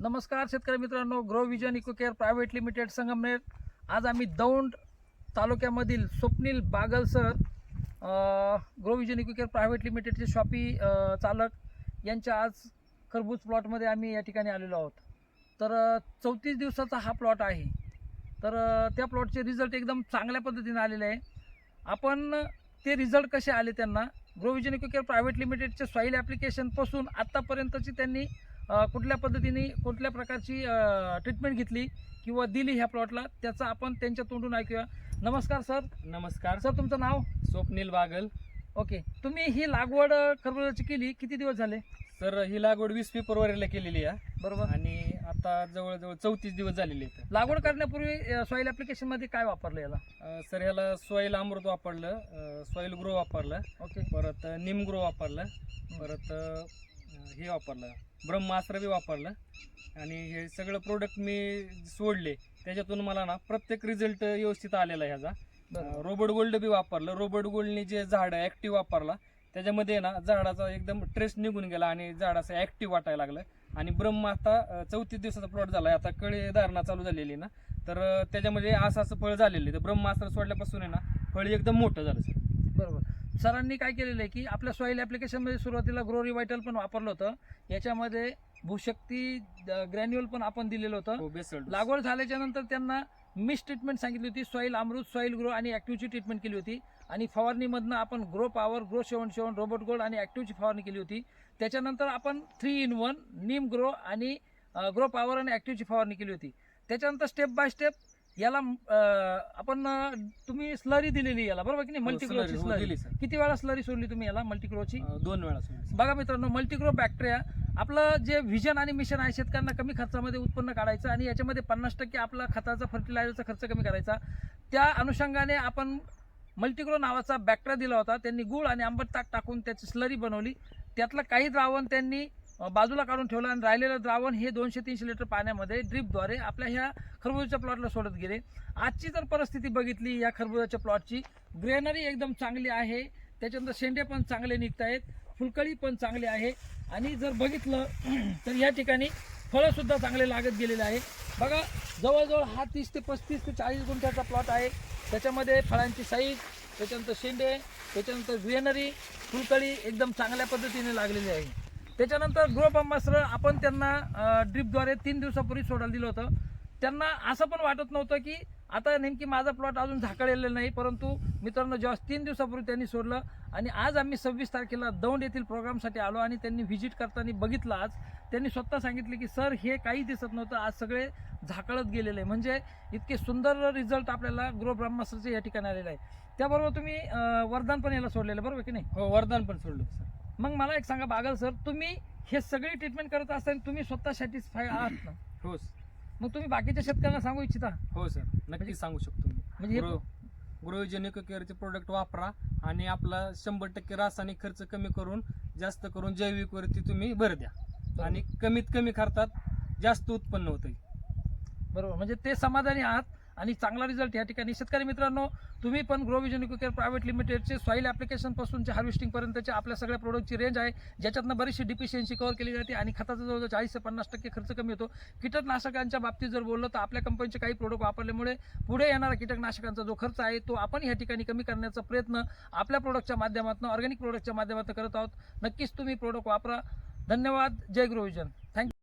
नमस्कार शेतकरी मित्रांनो Grow Vision Eco Care Private Limited Sangamner. आज आम्ही Daund तालुक्यामधील Swapnil Bagal sir Grow Vision Eco Care Private लिमिटेडचे शॉपी चालक यांच्या आज खरबूज प्लॉटमध्ये आम्ही या ठिकाणी आलेलो आहोत. तर चौतीस दिवसाचा हा प्लॉट आहे. तर त्या प्लॉटचे रिझल्ट एकदम चांगल्या पद्धतीने आलेले आहे. आपण ते रिझल्ट कसे आले त्यांना? Grow Vision Eco Care Private लिमिटेडचे सॉईल ॲप्लिकेशनपासून आत्तापर्यंतची त्यांनी कुठल्या पद्धतीने कुठल्या प्रकारची ट्रीटमेंट घेतली किंवा दिली ह्या प्लॉटला त्याचं आपण त्यांच्या तोंडून ऐकूया. नमस्कार सर नमस्कार. सर तुमचं नाव? स्वप्नील बागल. ओके. तुम्ही ही लागवड खरबुजाची केली? किती दिवस झाले? सर ही लागवड वीस फेब्रुवारीला केलेली आहे. बरोबर. आणि आता जवळजवळ चौतीस दिवस झालेले आहेत. लागवड करण्यापूर्वी सॉईल ॲप्लिकेशनमध्ये काय वापरलं याला? सर ह्याला सॉईल अमृत वापरलं सॉईल ग्रो वापरलं. ओके. परत निम ग्रो वापरलं. परत हे वापरलं. ब्रह्मास्त्र बी वापरलं. आणि हे सगळं प्रोडक्ट मी सोडले. त्याच्यातून मला ना प्रत्येक रिझल्ट व्यवस्थित आलेला आहे ह्याचा. रोबोट गोल्ड बी वापरलं. रोबोट गोल्डने जे झाड ऍक्टिव्ह वापरला त्याच्यामध्ये ना झाडाचा एकदम ट्रेस निघून गेला आणि झाड असं ऍक्टिव्ह वाटायला लागलं. आणि ब्रह्म आता चौतीस दिवसाचा प्लॉट झाला आता कळे धारणा चालू झालेली ना. तर त्याच्यामध्ये असं असं फळ झालेलं तर ब्रह्मास्त्र सोडल्यापासून आहे ना फळ एकदम मोठं झालं सर. बरोबर. सरांनी काय केलेलं आहे की आपल्या सॉईल ॲप्लिकेशनमध्ये सुरुवातीला ग्रो रिवायटल पण वापरलं होतं. याच्यामध्ये भूशक्ती ग्रॅन्युअल पण आपण दिलेलं होतं. हो लागवड झाल्याच्यानंतर त्यांना मिस ट्रीटमेंट सांगितली होती. सॉईल अमृत सॉईल ग्रो आणि ॲक्टिव्हची ट्रीटमेंट केली होती. आणि फवारणीमधनं आपण Grow Power Grow seven seven Robot Gold आणि ॲक्टिव्हची फवारणी केली होती. त्याच्यानंतर आपण three in one neem Grow आणि ग्रो पॉवर आणि ॲक्टिव्हची फवारणी केली होती. त्याच्यानंतर स्टेप बाय स्टेप याला आपण तुम्ही स्लरी दिलेली याला बरोबर की नाही? मल्टीग्रोची हो, स्लरी दिली सर किती वेळा स्लरी सोडली तुम्ही याला मल्टीग्रोची अं, दोन वेळा सोडली. बघा मित्रांनो मल्टीग्रो बॅक्टेरिया आपलं जे व्हिजन आणि मिशन आहे शेतकऱ्यांना कमी खर्चामध्ये उत्पन्न काढायचं आणि याच्यामध्ये पन्नास टक्के आपला खताचा फर्टिलायझरचा खर्च कमी करायचा. त्या अनुषंगाने आपण मल्टीग्रो नावाचा बॅक्टेरिया दिला होता. त्यांनी गुळ आणि आंबट ताक टाकून त्याची स्लरी बनवली. त्यातलं काही द्रावण त्यांनी बाजूला काढून ठेवलं आणि राहिलेलं द्रावण हे दोनशे तीनशे लिटर पाण्यामध्ये ड्रीपद्वारे आपल्या ह्या खरबुजाच्या प्लॉटला सोडत गेले. आजची जर परिस्थिती बघितली या खरबुजाच्या प्लॉटची ग्रेनरी एकदम चांगली आहे त्याच्यानंतर शेंडे पण चांगले निघत आहेत फुलकळी पण चांगली आहे. आणि जर बघितलं तर या ठिकाणी फळंसुद्धा चांगले लागत गेलेले आहे. बघा जवळजवळ हा तीस ते पस्तीस ते चाळीस गुंठ्याचा प्लॉट आहे. त्याच्यामध्ये फळांची साईज त्याच्यानंतर शेंडे त्याच्यानंतर ग्रेनरी फुलकळी एकदम चांगल्या पद्धतीने लागलेली आहे. त्याच्यानंतर गृहपंपास्त्र आपण त्यांना ड्रिपद्वारे तीन दिवसापूर्वी सोडायला दिलं होतं. त्यांना असं पण वाटत नव्हतं की आता नेमकी माझा प्लॉट अजून झाकळलेला नाही परंतु मित्रांनो जेव्हा तीन दिवसापूर्वी त्यांनी सोडलं आणि आज आम्ही सव्वीस तारखेला दौंड येथील प्रोग्रामसाठी आलो आणि त्यांनी व्हिजिट करताना बघितलं आज त्यांनी स्वतः सांगितले की सर हे काही दिसत नव्हतं. आज सगळे झाकळत गेलेले. आहे म्हणजे इतके सुंदर रिझल्ट आपल्याला गृह ब्रह्मास्त्रचे या ठिकाणी आलेलं आहे. त्याबरोबर तुम्ही वरदान पण याला सोडलेलं बरोबर की नाही? हो वरदान पण सोडलं सर. मग मला एक सांगा बागल सर तुम्ही हे सगळी ट्रीटमेंट करत असताना तुम्ही स्वतः सॅटिस्फाय आहात ना? हो मग तुम्ही बाकीच्या शेतकऱ्यांना सांगू इच्छिता? हो सर. नक्की सांगू शकतो मी. म्हणजे ग्रो गृहजनिक केअरचे प्रोडक्ट वापरा आणि आपला शंभर टक्के रासायनिक खर्च कमी करून जास्त करून जैविक वरती तुम्ही भर द्या. आणि कमीत कमी खर्चात जास्त उत्पन्न होतं बरोबर. म्हणजे ते समाधानी आहात आणि चांगला रिझल्ट या ठिकाणी. शेतकरी मित्रांनो तुम्ही पण ग्रो विजन केअर प्रायव्हेट लिमिटेडचे सॉईल ॲप्लिकेशनपासूनचे हार्वेस्टिंगपर्यंतचे आपल्या सगळ्या प्रोडक्टची रेंज आहे ज्याच्यातनं बरीचशी डिफिशियन्सी कव्हर केली जाते आणि खताचा जवळजवळ चाळीस ते पन्नास टक्के खर्च कमी होतो. कीटकनाशकांच्या बाबतीत जर बोललं तर आपल्या कंपनीचे काही प्रोडक्ट वापरल्यामुळे पुढे येणारा कीटकनाशकांचा जो खर्च आहे तो आपण या ठिकाणी कमी करण्याचा प्रयत्न आपल्या प्रोडक्टच्या माध्यमातून ऑर्गॅनिक प्रोडक्टच्या माध्यमातून करत आहोत. नक्कीच तुम्ही प्रोडक्ट वापरा. धन्यवाद. जय ग्रोविजन विजन